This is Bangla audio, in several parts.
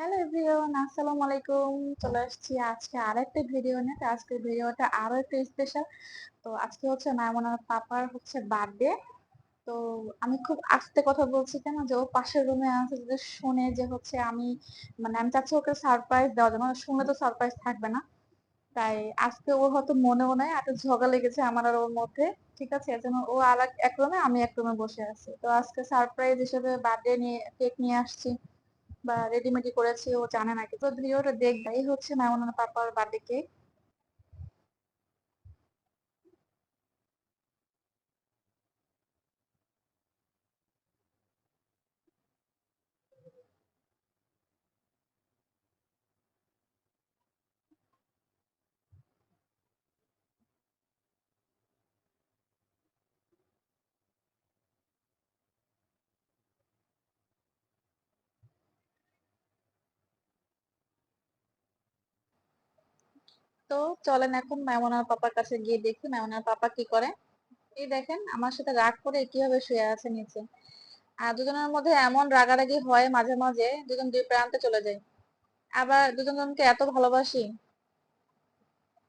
হ্যালো এভরিওয়ান আসসালামু আলাইকুম। চলে আসছি আজকে আরেকটা ভিডিও নিয়ে। তো আজকের ভিডিওটা আরও একটু স্পেশাল তো আজকে হচ্ছে মায়মনার পাপার হচ্ছে বার্থডে তো আমি খুব আস্তে কথা বলছি কেন? যে ও পাশের রুমে আছে যদি শুনে যে হচ্ছে আমি মানে আমি চাচ্ছি ওকে সারপ্রাইজ দেওয়ার জন্য শুনে তো সারপ্রাইজ থাকবে না। তাই আজকে ও হয়তো মনেও নাই, এত ঝগড়া লেগেছে আমার আর ওর মধ্যে। ঠিক আছে এর জন্য ও আর এক রুমে আমি এক রুমে বসে আছি। তো আজকে সারপ্রাইজ হিসেবে বার্থডে নিয়ে কেক নিয়ে আসছি। বা রেডিমেডি করেছি, ও জানে না। তো ভিডিওটা দেখবে এই হচ্ছে মাইমুনার পাপার বার্থডে কেক তো চলেন এখন মাইমুনার পাপার কাছে গিয়ে দেখি মাইমুনার পাপা কি করে। এই দেখেন, আমার সাথে রাগ করে কীভাবে শুয়ে আছে নিচে। আর দুজনের মধ্যে এমন রাগারাগি হয় মাঝে মাঝে, দুজন দুই প্রান্তে চলে যায়। আবার দুজন জনকে এত ভালোবাসি।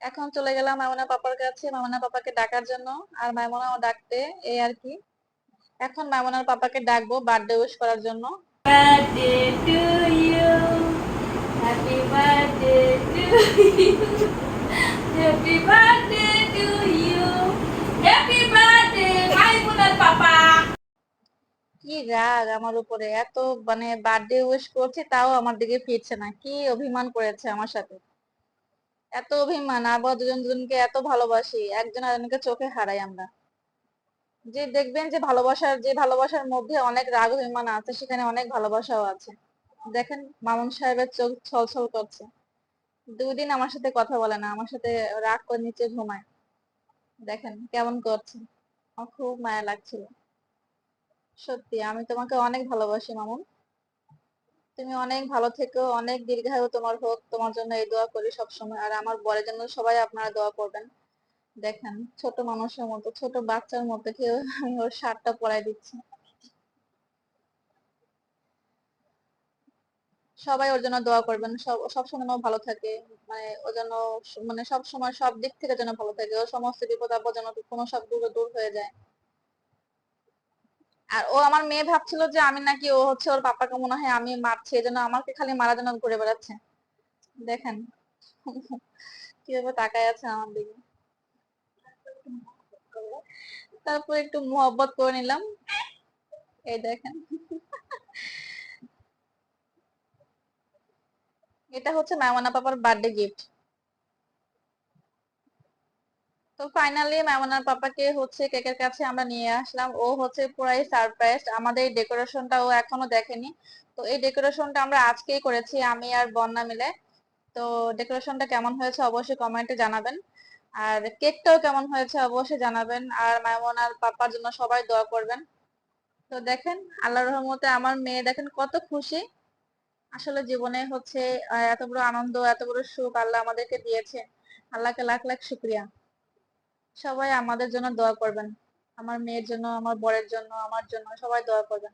এখন চলে গেলাম মামনা পাপার কাছে, মামনা পাপাকে ডাকার জন্য। আর মামনাও ডাকতে, এই আর কি। এখন মামনার পাপাকে ডাকবো বার্থডে উইশ করার জন্য। Birthday to you. Happy birthday to you. Happy birthday to you. Happy birthday. কি রাগ আমার উপরে। এত মানে বার্থডে উইশ করছি, তাও আমার দিকে ফিরছে না। কি অভিমান করেছে আমার সাথে। এত অভিমান, আবার দুজন দুজনকে এত ভালোবাসি, একজন আরেকজনকে চোখে হারাই আমরা। যে দেখবেন যে ভালোবাসার যে ভালোবাসার মধ্যে অনেক রাগ অভিমান আছে, সেখানে অনেক ভালোবাসাও আছে। দেখেন মামুন সাহেবের চোখ ছলছল করছে। দুই দিন আমার সাথে কথা বলে না, আমার সাথে রাগ করে নিচে ঘুমায়। দেখেন কেমন করছে। আমার খুব মায়া লাগছিল। সত্যি, আমি তোমাকে অনেক ভালোবাসি মামুন। তুমি অনেক ভালো থেকো, অনেক দীর্ঘায়ু তোমার হোক। তোমার জন্য এই দোয়া করি সবসময়। আর আমার বরের জন্য সবাই আপনারা দোয়া করবেন। দেখেন, ছোট মানুষের মতো, ছোট বাচ্চার মতো কেউ আমি ওর শার্টটা পরাই দিচ্ছি। সবাই ওর জন্য দোয়া করবেন। সব যেন ভালো থাকে। মানে ও যেন মানে সব সময় সব দিক থেকে যেন ভালো থাকে। ও সমস্ত বিপদ আপদ যেন কোনো সব দূরে দূর হয়ে যায়। আর ও আমার মেয়ে ভাবছিল যে আমি নাকি ও হচ্ছে ওর পাপাকে মনে হয় আমি মারছি। এই জন্য আমাকে খালি মারা যেন ঘুরে বেড়াচ্ছে। দেখেন। কীভাবে তাকায় আছে আমার দিকে। তারপর একটু মোহব্বত করে নিলাম। এই দেখেন। এটা হচ্ছে মায়মনা পাপার বার্থডে গিফট তো ফাইনালি মায়মনার পাপাকে হচ্ছে কেকের কাছে আমরা নিয়ে আসলাম। ও হচ্ছে পুরাই সারপ্রাইজ আমাদের এই ডেকোরেশনটা ও এখনও দেখেনি। তো এই ডেকোরেশনটা আমরা আজকেই করেছি, আমি আর বন্যা মিলে। তো ডেকোরেশনটা কেমন হয়েছে অবশ্যই কমেন্টে জানাবেন। আর কেকটাও কেমন হয়েছে অবশ্যই জানাবেন। আর মায়মনার পাপার জন্য সবাই দোয়া করবেন। তো দেখেন আল্লাহ রহমতে আমার মেয়ে দেখেন কত খুশি। আসলে জীবনে হচ্ছে এত বড় আনন্দ, এত বড় সুখ আল্লাহ আমাদেরকে দিয়েছে। আল্লাহকে লাখ লাখ শুক্রিয়া। সবাই আমাদের জন্য দোয়া করবেন। আমার মেয়ের জন্য, আমার বরের জন্য, আমার জন্য সবাই দোয়া করবেন।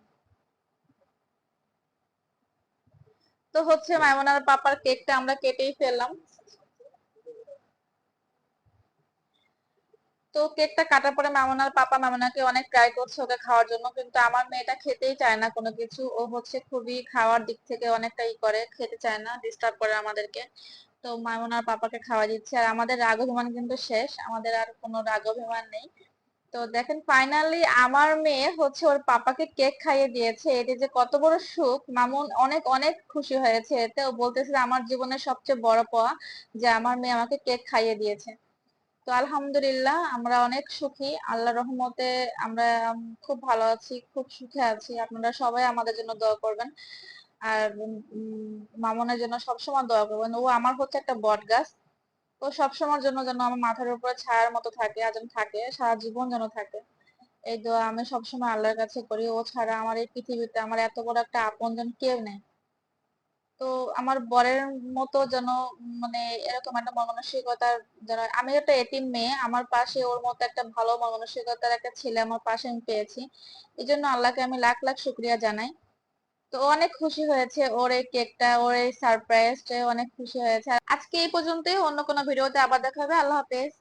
তো হচ্ছে মাইমুনার পাপার কেকটা আমরা কেটেই ফেললাম। তো কেকটা কাটার পরে মামুনার পাপা মামুনাকে অনেক ট্রাই করছে ওকে খাওয়ার জন্য, কিন্তু আমার মেয়েটা খেতেই চায় না কোনো কিছু। ও হচ্ছে খুবই খাওয়ার দিক থেকে অনেকটা ই করে, খেতে চায় না ডিস্টার্ব করে আমাদেরকে। তো মামুনার পাপাকে খাওয়া দিচ্ছে। আর আমাদের রাগ অভিমান কিন্তু শেষ, আমাদের আর কোনো রাগ অভিমান নেই। তো দেখেন ফাইনালি আমার মেয়ে হচ্ছে ওর পাপাকে কেক খাইয়ে দিয়েছে। এটি যে কত বড় সুখ, মামুন অনেক অনেক খুশি হয়েছে। এতে ও বলতেছে আমার জীবনের সবচেয়ে বড় পাওয়া যে, আমার মেয়ে আমাকে কেক খাইয়ে দিয়েছে। তো আলহামদুলিল্লাহ, আমরা অনেক সুখী। আল্লাহ রহমতে আমরা খুব ভালো আছি, খুব সুখে আছি। আপনারা সবাই আমাদের জন্য দোয়া করবেন। আর মামুনের জন্য সবসময় দোয়া করবেন। ও আমার হচ্ছে একটা বট গাছ ও সবসময়ের জন্য যেন আমার মাথার উপরে ছায়ার মতো থাকে যেন থাকে, সারা জীবন যেন থাকে। এই দোয়া আমি সবসময় আল্লাহর কাছে করি। ও ছাড়া আমার এই পৃথিবীতে আমার এত বড় একটা আপন আপনজন কেউ নেই। তো আমার বরের মতো যেন মানে এরকম একটা মন মানসিকতার যেন, আমি একটা এতিম মেয়ে, আমার পাশে ওর মতো একটা ভালো মন মানসিকতার একটা ছেলে আমার পাশে আমি পেয়েছি। এই জন্য আল্লাহকে আমি লাখ লাখ শুক্রিয়া জানাই। তো অনেক খুশি হয়েছে, ওর এই কেকটা, ওর এই সারপ্রাইজ অনেক খুশি হয়েছে। আজকে এই পর্যন্তই, অন্য কোনো ভিডিওতে আবার দেখা হবে। আল্লাহ হাফেজ।